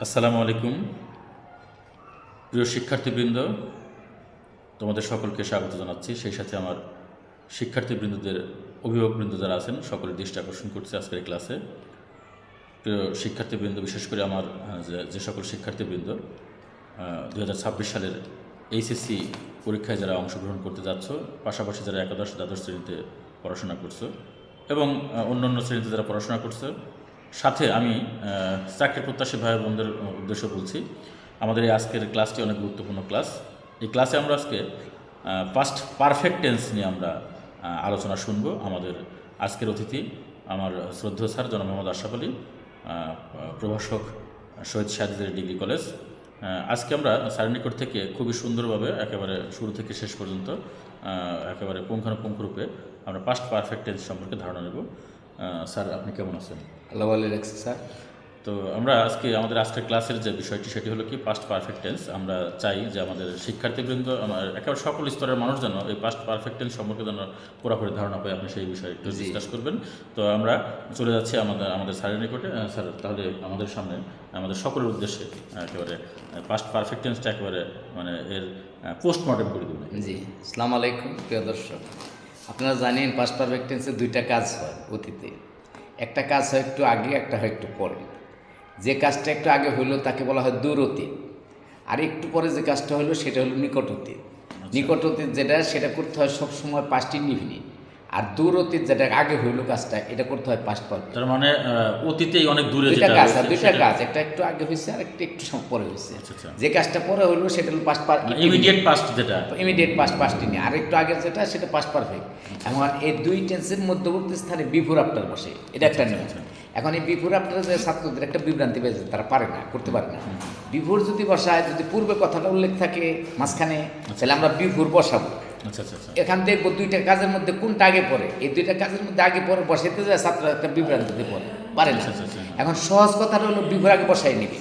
আসসালামু আলাইকুম। প্রিয় শিক্ষার্থীবৃন্দ, তোমাদের সকলকে স্বাগত জানাচ্ছি। সেই সাথে আমার শিক্ষার্থীবৃন্দদের অভিভাবকবৃন্দ যারা আছেন, সকলের দৃষ্টি আকর্ষণ করছে আজকের ক্লাসে। প্রিয় শিক্ষার্থীবৃন্দ, বিশেষ করে আমার যে- সকল শিক্ষার্থীবৃন্দ দু হাজার ছাব্বিশ সালের এইচএসসি পরীক্ষায় যারা অংশগ্রহণ করতে যাচ্ছ, পাশাপাশি যারা একাদশ, দ্বাদশ শ্রেণীতে পড়াশোনা করছ এবং অন্যান্য শ্রেণীতে যারা পড়াশোনা করছ সাথে আমি চাকরি প্রত্যাশী ভাই বোনদের উদ্দেশ্য বলছি, আমাদের এই আজকের ক্লাসটি অনেক গুরুত্বপূর্ণ ক্লাস। এই ক্লাসে আমরা আজকে ফার্স্ট পারফেক্ট টেন্স নিয়ে আমরা আলোচনা শুনব আমাদের আজকের অতিথি, আমার শ্রদ্ধেয় স্যার জনাব মোহাম্মদ আশরাফ আলী প্রভাষক শহীদ সাজিদের ডিগ্রি কলেজ। আজকে আমরা স্যারের নিকট থেকে খুবই সুন্দরভাবে একেবারে শুরু থেকে শেষ পর্যন্ত একেবারে পুঙ্খানুপুঙ্খ রূপে আমরা পাস্ট পারফেক্ট টেন্স সম্পর্কে ধারণা নেব। স্যার আপনি কেমন আছেন? আল্লাহ ভালো রাখছে স্যার। তো আমরা আজকে আমাদের আজকের ক্লাসের যে বিষয়টি সেটি হলো কি পাস্ট পারফেক্ট টেন্স আমরা চাই যে আমাদের শিক্ষার্থীবৃন্দ আমার একেবারে সকল স্তরের মানুষ যেন এই পাস্ট পারফেক্ট টেন্স সম্পর্কে যেন পুরোপুরি ধারণা পায়। আপনি সেই বিষয়ে একটু ডিসকাস করবেন। তো আমরা চলে যাচ্ছি আমাদের আমাদের স্যারের নিকটে। স্যার তাহলে আমাদের সামনে আমাদের সকলের উদ্দেশ্যে একেবারে পাস্ট পারফেক্ট টেন্সটা একেবারে মানে এর পোস্টমর্টেম করে দেবেন। জি। আসসালামু আলাইকুম প্রিয় দর্শক। আপনারা জানেন পাস পারফেক্ট টেন্সে দুইটা কাজ হয় অতীতে। একটা কাজ হয় একটু আগে একটা হয় একটু পরে। যে কাজটা একটু আগে হইল তাকে বলা হয় দূর অতীত আর একটু পরে যে কাজটা হলো সেটা হলো নিকট অতীত নিকট অতীত যেটা সেটা করতে হয় সবসময় পাঁচটি ইনডিফিনিট আর দূর অতীত যেটা আগে হইল কাজটা এটা করতে হয় পাস্ট পারফেক্ট তার মানে অতীতেই অনেক দূরে দুইটা যেটা কাজ আর দুইটা কাজ একটা একটু আগে হয়েছে আর একটা একটু পরে হয়েছে আচ্ছা, আচ্ছা। যে কাজটা পরে হইল সেটা হলো পাস্ট ইমিডিয়েট পাস্ট যেটা। ইমিডিয়েট পাস্ট পাস্টই নেই। আর একটু আগের যেটা সেটা পাস্ট পারফেক্ট এখন এই দুই টেন্সের মধ্যবর্তী স্থানে বিফোর আফটার বসে। এটা একটা নিয়ম। এখন এই বিফোর আফটার যে ছাত্রদের একটা বিভ্রান্তি পেয়েছে তারা পারে না করতে পারে না। বিফোর যদি বসায় যদি পূর্বে কথাটা উল্লেখ থাকে মাঝখানে তাহলে আমরা বিফোর বসাবো। আচ্ছা আচ্ছা আচ্ছা এখান থেকে দুইটা কাজের মধ্যে কোনটা আগে পড়ে? এই দুইটা কাজের মধ্যে আগে পরে বসাইতে যায় ছাত্র একটা বিভ্রান্তিতে পড়ে। পারে না। আচ্ছা, আচ্ছা, আচ্ছা। এখন সহজ কথাটা হলো বিভোর আগে বসাই নিবি।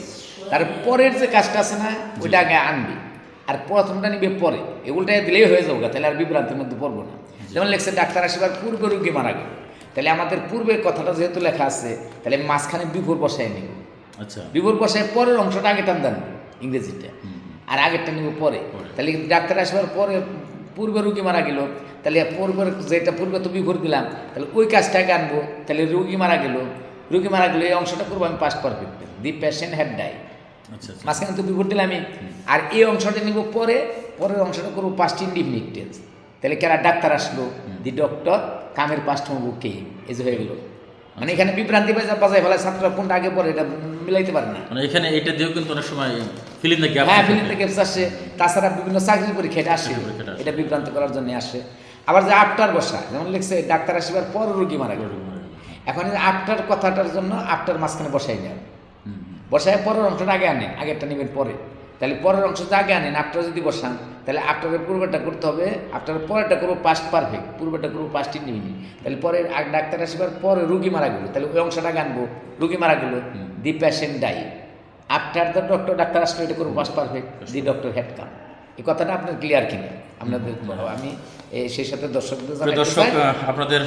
তার পরের যে কাজটা আছে না ওইটা আগে আনবি। আর প্রথমটা নিবে পরে। এগুলোটাই দিলেই হয়ে যাব তাহলে আর বিভ্রান্তির মধ্যে পড়ব না। যেমন লেখছে ডাক্তার আসিবার পূর্বে রুগী মারা গেল। তাহলে আমাদের পূর্বের কথাটা যেহেতু লেখা আছে তাহলে আমি মাঝখানে বিভোর বসাই নিব। আচ্ছা। বিভোর বসায় পরের অংশটা আগে টান দেন ইংরেজিটা আর আগেরটা নিব পরে। তাহলে ডাক্তার আসবার পরে পূর্বে রুগী মারা গেল তাহলে পূর্বের যেটা পূর্বে তো বিভোর দিলাম তাহলে ওই কাজটাকে আনব তাহলে রুগী মারা গেল। রুগী মারা গেল এই অংশটা করব আমি past perfect the patient had die মাঝখানে তো বিভোর দিলাম আমি আর এই অংশটা নিব পরে পরের অংশটা করব পাঁচটি ইন্ডিফিনিট টেন্স তাহলে কেরা ডাক্তার আসলো? দি ডক্টর কামের পাঁচটা হব কে এই যে হয়ে গেল। মানে এখানে বিভ্রান্তি বাজা বাজায় ফেলে ছাত্ররা কোনটা আগে পরে এটা মিলাইতে পারে না। মানে এখানে এটা দিয়েও কিন্তু অনেক সময় ফিলিং দ্য গ্যাপ হ্যাঁ ফিল্ম থেকে আসে। তাছাড়া বিভিন্ন চাকরি পরীক্ষা এটা আসে। এটা বিভ্রান্ত করার জন্য আসে। আবার যে আফটার বসা যেমন লিখছে ডাক্তার আসিবার পর রোগী মারা গেল। এখন আফটার কথাটার জন্য আফটার মাঝখানে বসাই নেন। বসায় পরের অংশটা আগে আনেন আগেরটা নেবেন পরে। তাহলে পরের অংশটা আগে আনেন আফটার যদি বসান তাহলে আফটারের পূর্বেরটা করতে হবে আফটারের পরেরটা করব পাস্ট পারফেক্ট পূর্বেরটা করব পাস্ট ইন্ডিমিনি তাহলে পরে ডাক্তার আসিবার পরে রুগী মারা গেল তাহলে ওই অংশটা গানবো রুগী মারা গেল the patient die after the doctor doctor আসলে এটা করব past perfect the doctor had come এই কথাটা আপনার ক্লিয়ার কিনা? আপনাদের বলো আমি সেই সাথে দর্শকদের দর্শক আপনাদের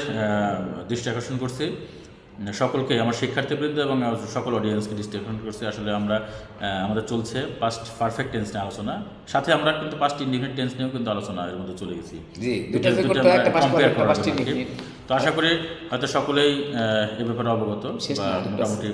দৃষ্টি আকর্ষণ করছি। সকলকে আমার শিক্ষার্থীবৃন্দ এবং সকল অডিয়েন্সকে দৃষ্টি করছি। আসলে আমরা আমাদের চলছে পাস্ট পারফেক্ট টেন্স নিয়ে আলোচনা। সাথে আমরা কিন্তু পাস্ট ইন্ডিফিনিট টেন্স নিয়েও কিন্তু আলোচনা এর মধ্যে চলে গেছি। তো আশা করি হয়তো সকলেই এ ব্যাপারে অবগত বা মোটামুটি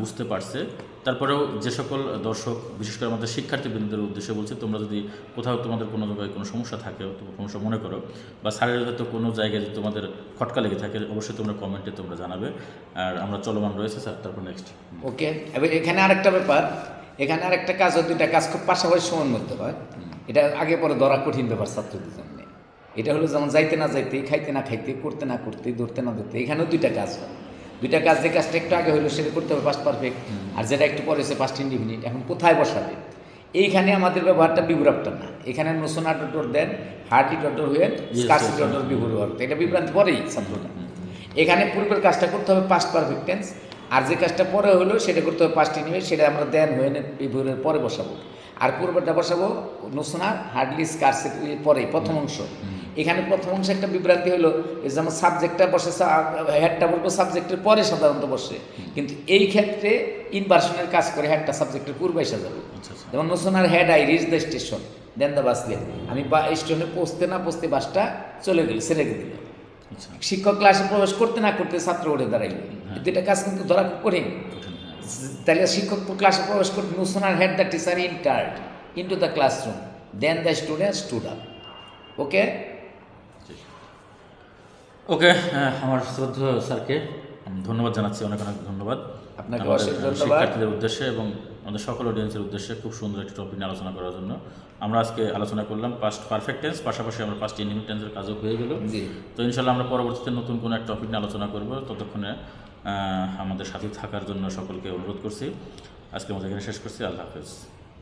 বুঝতে পারছে। তারপরেও যে সকল দর্শক, বিশেষ করে আমাদের শিক্ষার্থীবৃন্দদের উদ্দেশ্যে বলছি, তোমরা যদি কোথাও তোমাদের কোনো জায়গায় কোনো সমস্যা থাকে সমস্যা মনে করো, বা স্যারের হয়তো কোনো জায়গায় যদি তোমাদের খটকা লেগে থাকে, অবশ্যই তোমরা কমেন্টে তোমরা জানাবে। আর আমরা চলমান রয়েছে, স্যার, তারপর নেক্সট ওকে, এবার এখানে আরেকটা ব্যাপার, এখানে আরেকটা কাজ দুইটা কাজ খুব পাশাপাশি সময়ের মধ্যে হয়। এটা আগে পরে ধরা কঠিন ব্যাপার ছাত্রদের জন্য। এটা হলো যেমন যাইতে না যাইতে, খাইতে না খাইতে, করতে না করতে, ধরতে না ধরতে, এখানেও দুইটা কাজ হয়। দুইটা কাজ যে কাজটা একটু আগে হলো সেটা করতে হবে পাস্ট পারফেক্ট আর যেটা একটু পরে সে পাঁচটি ইন্ডিফিনিট এখন কোথায় বসাবে? এইখানে আমাদের ব্যবহারটা বিভ্রাপ্ত না। এখানে নোসোনা ডটর দেন হার্টি ডটর হয়ে স্কাসি ডটর বিভুর এটা বিভ্রান্তি পরেই ছাত্রটা এখানে পূর্বের কাজটা করতে হবে পাস্ট পারফেক্ট টেন্স আর যে কাজটা পরে হলো সেটা করতে হবে পাঁচটি নিবে সেটা আমরা দেন হয়ে বিভুরের পরে বসাবো। আর পূর্বটা বসাবো নোসোনার হার্ডলি স্কার্সিটির পরে প্রথম অংশ। এখানে প্রথম অংশে একটা বিভ্রান্তি হলো যেমন সাবজেক্টটা বসে হেডটা বলব সাবজেক্টের পরে সাধারণত বসে। কিন্তু এই ক্ষেত্রে ইনভার্সনের কাজ করে হেডটা সাবজেক্টের পূর্বে এসে যাবে। আচ্ছা আচ্ছা। যেমন no sooner had I reach the station then the bus আমি বা স্টেশনে পৌঁছতে না পৌঁছতে বাসটা চলে গেল ছেড়ে দিল। আচ্ছা। শিক্ষক ক্লাসে প্রবেশ করতে না করতে ছাত্র উঠে দাঁড়াইল। হ্যাঁ। দুইটা কাজ কিন্তু ধরা খুব কঠিন। কঠিন হ্যাঁ। তাহলে শিক্ষক ক্লাসে প্রবেশ করতে no sooner had the teacher entered into the classroom then the student stood up okay okay হ্যাঁ, আমার শ্রদ্ধেয় স্যারকে ধন্যবাদ জানাচ্ছি অনেক অনেক ধন্যবাদ। আপনাকে। শিক্ষার্থীদের উদ্দেশ্যে এবং আমাদের সকল অডিয়েন্সের উদ্দেশ্যে খুব সুন্দর একটি টপিক নিয়ে আলোচনা করার জন্য। আমরা আজকে আলোচনা করলাম পাস্ট পারফেক্ট টেন্স পাশাপাশি আমরা পাস্ট ইন্ডিং টেন্সের কাজও হয়ে গেল তো ইনশাল্লাহ আমরা পরবর্তীতে নতুন কোনো এক টপিক নিয়ে আলোচনা করব। ততক্ষণে আমাদের সাথে থাকার জন্য সকলকে অনুরোধ করছি। আজকে আমাদের এখানে শেষ করছি। আল্লাহ হাফেজ।